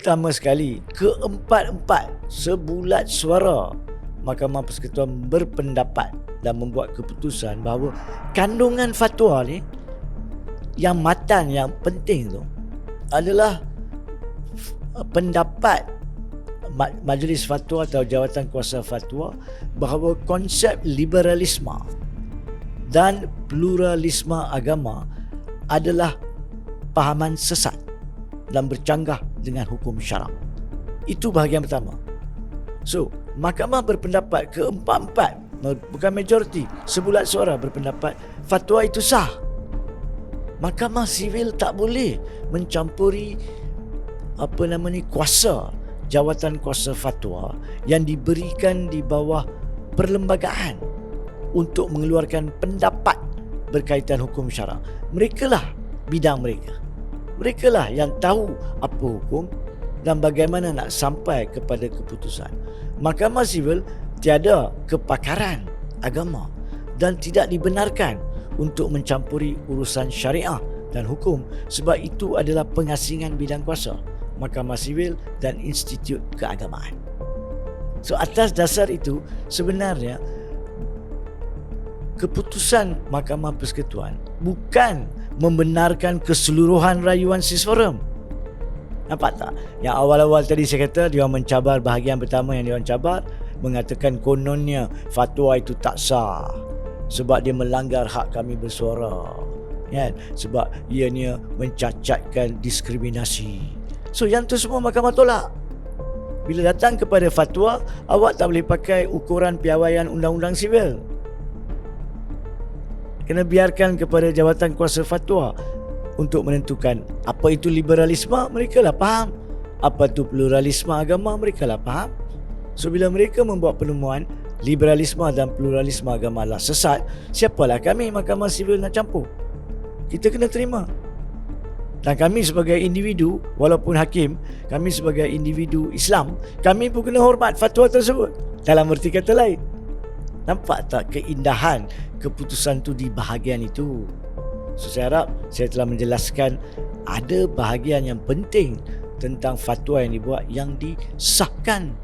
pertama sekali keempat-empat sebulat suara Mahkamah Persekutuan berpendapat dan membuat keputusan bahawa kandungan fatwa ni yang matan yang penting tu adalah pendapat majlis fatwa atau jawatan kuasa fatwa bahawa konsep liberalisme dan pluralisme agama adalah pahaman sesat dan bercanggah dengan hukum syarak. Itu bahagian pertama. So, mahkamah berpendapat keempat-empat, bukan majoriti, sebulat suara berpendapat fatwa itu sah. Mahkamah sivil tak boleh mencampuri apa nama ni kuasa jawatan kuasa fatwa yang diberikan di bawah perlembagaan untuk mengeluarkan pendapat berkaitan hukum syarak. Mereka lah bidang mereka. Mereka lah yang tahu apa hukum dan bagaimana nak sampai kepada keputusan. Mahkamah sivil tiada kepakaran agama dan tidak dibenarkan untuk mencampuri urusan syariah dan hukum sebab itu adalah pengasingan bidang kuasa. Mahkamah Sivil dan Institut Keagamaan. So atas dasar itu sebenarnya keputusan Mahkamah Persekutuan bukan membenarkan keseluruhan rayuan Sisforum. Nampak tak? Yang awal-awal tadi saya kata dia mencabar bahagian pertama yang dia cabar mengatakan kononnya fatwa itu tak sah sebab dia melanggar hak kami bersuara. Kan? Sebab ianya mencacatkan diskriminasi. So yang tu semua mahkamah tolak. Bila datang kepada fatwa, awak tak boleh pakai ukuran piawaian undang-undang sivil. Kena biarkan kepada jawatan kuasa fatwa untuk menentukan apa itu liberalisme, mereka lah faham. Apa itu pluralisme agama, mereka lah faham. So bila mereka membuat penemuan, liberalisme dan pluralisme agama lah sesat, siapalah kami mahkamah sivil nak campur? Kita kena terima. Dan kami sebagai individu, walaupun hakim, kami sebagai individu Islam, kami pun kena hormat fatwa tersebut. Dalam erti kata lain. Nampak tak keindahan keputusan tu di bahagian itu? So, saya harap saya telah menjelaskan ada bahagian yang penting tentang fatwa yang dibuat yang disahkan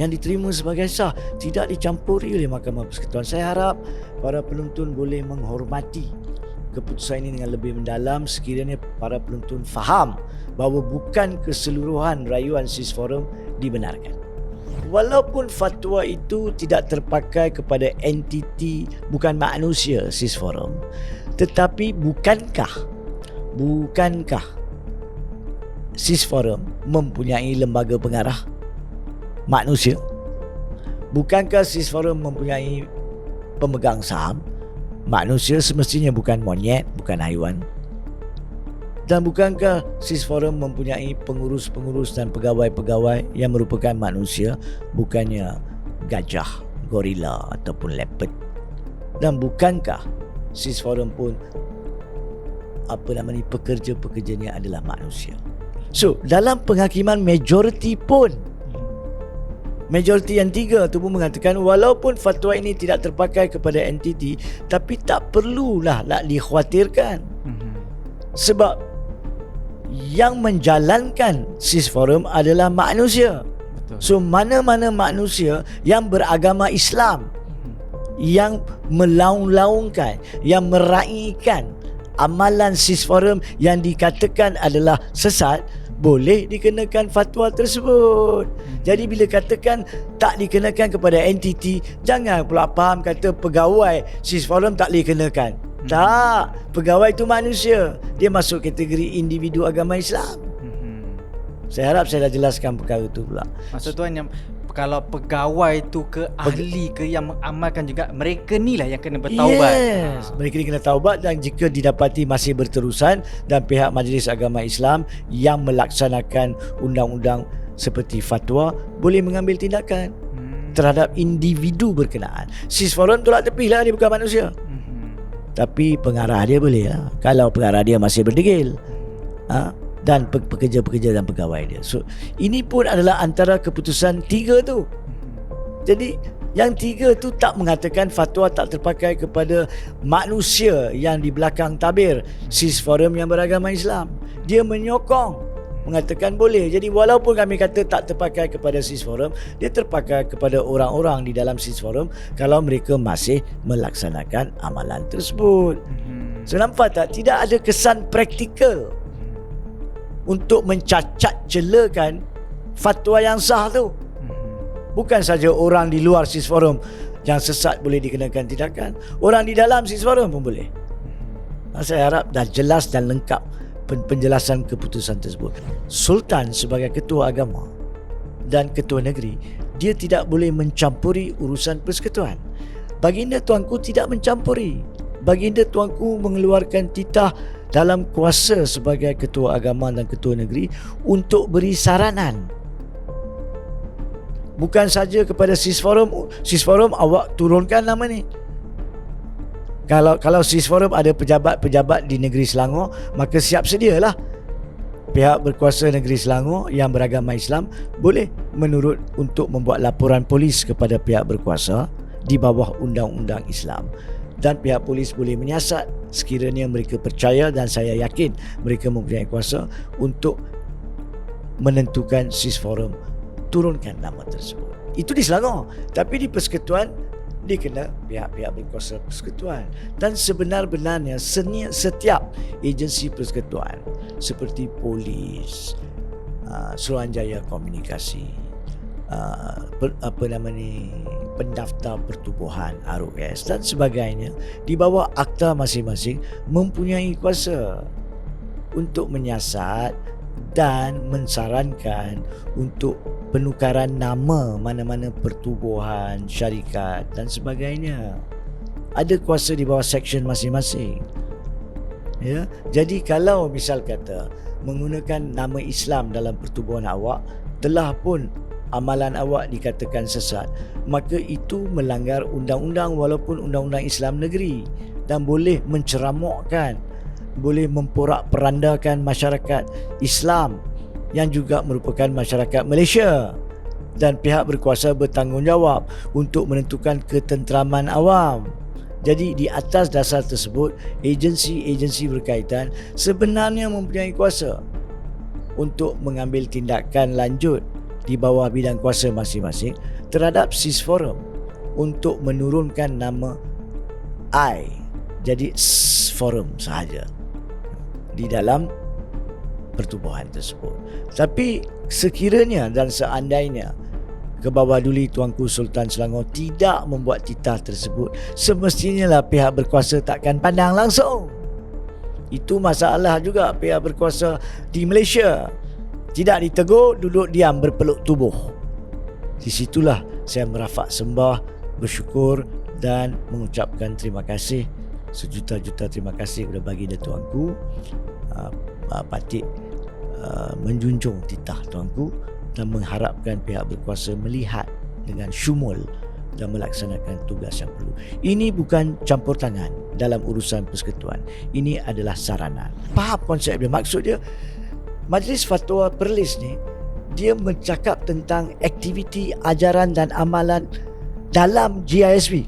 yang diterima sebagai sah tidak dicampuri oleh Mahkamah Persekutuan. Saya harap para penuntut boleh menghormati keputusan ini dengan lebih mendalam sekiranya para penuntut faham bahawa bukan keseluruhan rayuan SIS Forum dibenarkan. Walaupun fatwa itu tidak terpakai kepada entiti bukan manusia SIS Forum, tetapi bukankah bukankah SIS Forum mempunyai lembaga pengarah manusia? Bukankah SIS Forum mempunyai pemegang saham Manusia semestinya bukan monyet, bukan haiwan. Dan bukankah SIS Forum mempunyai pengurus-pengurus dan pegawai-pegawai yang merupakan manusia, bukannya gajah, gorila ataupun leopard? Dan bukankah SIS Forum pun apa nama ni pekerja-pekerjanya adalah manusia? So, dalam penghakiman majoriti pun Majoriti yang tiga tu pun mengatakan walaupun fatwa ini tidak terpakai kepada entiti tapi tak perlulah nak dikhawatirkan. Mhm. Sebab yang menjalankan SIS Forum adalah manusia. Betul. So mana-mana manusia yang beragama Islam yang melaung-laungkan, yang meraihkan amalan SIS Forum yang dikatakan adalah sesat, boleh dikenakan fatwa tersebut. Jadi bila katakan tak dikenakan kepada entiti, jangan pula faham kata pegawai SIS Forum tak boleh kenakan. Hmm. Tak, pegawai itu manusia. Dia masuk kategori individu agama Islam. Hmm. Saya harap saya dah jelaskan perkara itu pula. Maksud tuan yang kalau pegawai tu ke ahli ke yang mengamalkan juga mereka ni lah yang kena bertaubat. Yes. Mereka ni kena taubat dan jika didapati masih berterusan dan pihak Majlis Agama Islam yang melaksanakan undang-undang seperti fatwa boleh mengambil tindakan hmm. terhadap individu berkenaan. Sis forum tolak tepi lah dia bukan manusia. Hmm. Tapi pengarah dia boleh lah. Kalau pengarah dia masih berdegil. Ha? dan pekerja-pekerja dan pegawai dia. So ini pun adalah antara keputusan tiga tu. Jadi yang tiga tu tak mengatakan fatwa tak terpakai kepada manusia yang di belakang tabir SIS Forum yang beragama Islam. Dia menyokong mengatakan boleh. Jadi walaupun kami kata tak terpakai kepada SIS Forum, dia terpakai kepada orang-orang di dalam SIS Forum kalau mereka masih melaksanakan amalan tersebut. Mhm. So nampak tak? Tidak ada kesan praktikal untuk mencacat celakan fatwa yang sah tu. Mhm. Bukan saja orang di luar SIS Forum yang sesat boleh dikenakan tindakan. Orang di dalam SIS Forum pun boleh. Ah, Saya harap dah jelas dan lengkap penjelasan keputusan tersebut. Sultan sebagai ketua agama dan ketua negeri, dia tidak boleh mencampuri urusan persekutuan. Baginda tuanku tidak mencampuri. Baginda tuanku mengeluarkan titah dalam kuasa sebagai ketua agama dan ketua negeri untuk beri saranan bukan saja kepada SIS Forum SIS Forum awak turunkan nama ni kalau kalau SIS Forum ada pejabat-pejabat di negeri Selangor maka siap sedialah pihak berkuasa negeri Selangor yang beragama Islam boleh menurut untuk membuat laporan polis kepada pihak berkuasa di bawah undang-undang Islam dan pihak polis boleh menyiasat sekiranya mereka percaya dan saya yakin mereka mempunyai kuasa untuk menentukan SIS Forum turunkan nama tersebut. Itu di Selangor. Tapi di Persekutuan dia kena pihak-pihak berkuasa persekutuan dan sebenar-benarnya setiap agensi persekutuan seperti polis, uh, Suruhanjaya Komunikasi, uh, per, apa nama ni pendaftar pertubuhan ROS dan sebagainya di bawah akta masing-masing mempunyai kuasa untuk menyiasat dan mensarankan untuk penukaran nama mana-mana pertubuhan, syarikat dan sebagainya. Ada kuasa di bawah section masing-masing. Ya, jadi kalau misal kata menggunakan nama Islam dalam pertubuhan awak telah pun amalan awak dikatakan sesat, maka itu melanggar undang-undang walaupun undang-undang Islam negeri dan boleh menceramukkan boleh memporak-perandakan masyarakat Islam yang juga merupakan masyarakat Malaysia. Dan pihak berkuasa bertanggungjawab untuk menentukan ketenteraman awam. Jadi di atas dasar tersebut, agensi-agensi berkaitan sebenarnya mempunyai kuasa untuk mengambil tindakan lanjut di bawah bidang kuasa masing-masing terhadap SIS Forum untuk menurunkan nama I. Jadi S Forum sahaja di dalam pertubuhan tersebut. Tapi sekiranya dan seandainya Kebawah Duli Tuanku Sultan Selangor tidak membuat titah tersebut, semestinya lah pihak berkuasa takkan pandang langsung. Itu masalah juga pihak berkuasa di Malaysia. Tidak ditegur, duduk diam berpeluk tubuh. Di situlah saya merafak sembah, bersyukur dan mengucapkan terima kasih sejuta-juta terima kasih kepada baginda tuanku uh, Patik uh, menjunjung titah tuanku dan mengharapkan pihak berkuasa melihat dengan syumul dan melaksanakan tugas yang perlu. Ini bukan campur tangan dalam urusan persekutuan. Ini adalah saranan. Faham konsep dia? Maksud dia Majlis Fatwa Perlis ni dia mencakap tentang aktiviti ajaran dan amalan dalam GISB.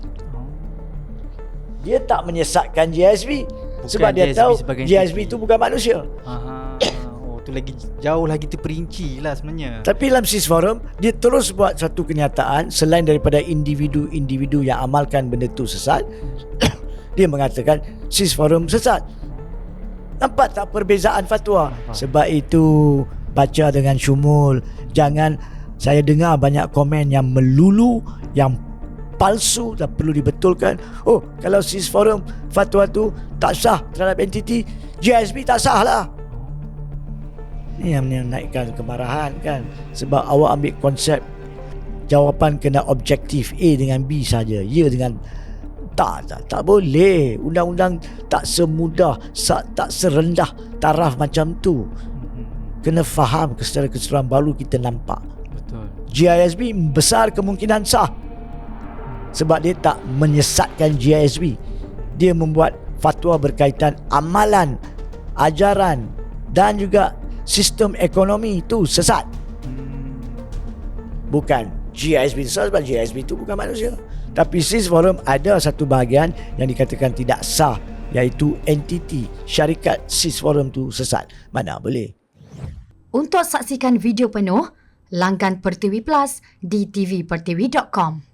Dia tak menyesatkan GISB Bukan sebab dia GISB tahu entiti. itu bukan manusia. Aha. Oh, tu lagi jauh lagi terperinci lah sebenarnya. Tapi dalam SIS Forum Dia terus buat satu kenyataan Selain daripada individu-individu Yang amalkan benda tu sesat Dia mengatakan SIS Forum sesat Nampak tak perbezaan fatwa. Sebab itu Baca dengan syumul Jangan Saya dengar banyak komen yang melulu Yang palsu dan perlu dibetulkan. Oh kalau SIS Forum Fatwa tu tak sah terhadap entiti GSB tak sah lah. Ni yang menaikkan kemarahan kan? Sebab awak ambil konsep Jawapan kena objektif A dengan B saja Ya dengan tak, tak, tak boleh. Undang-undang tak semudah Tak serendah taraf macam tu. Kena faham secara keseluruhan baru kita nampak. Betul. GISB besar kemungkinan sah Sebab dia tak menyesatkan GISB Dia membuat fatwa berkaitan amalan Ajaran Dan juga sistem ekonomi itu sesat. Bukan GISB sesat sebab GISB itu bukan manusia Tapi SIS Forum ada satu bahagian yang dikatakan tidak sah Iaitu entiti syarikat SIS Forum tu sesat Mana boleh Untuk saksikan video penuh, langgan Pertiwi Plus di tvpertiwi.com.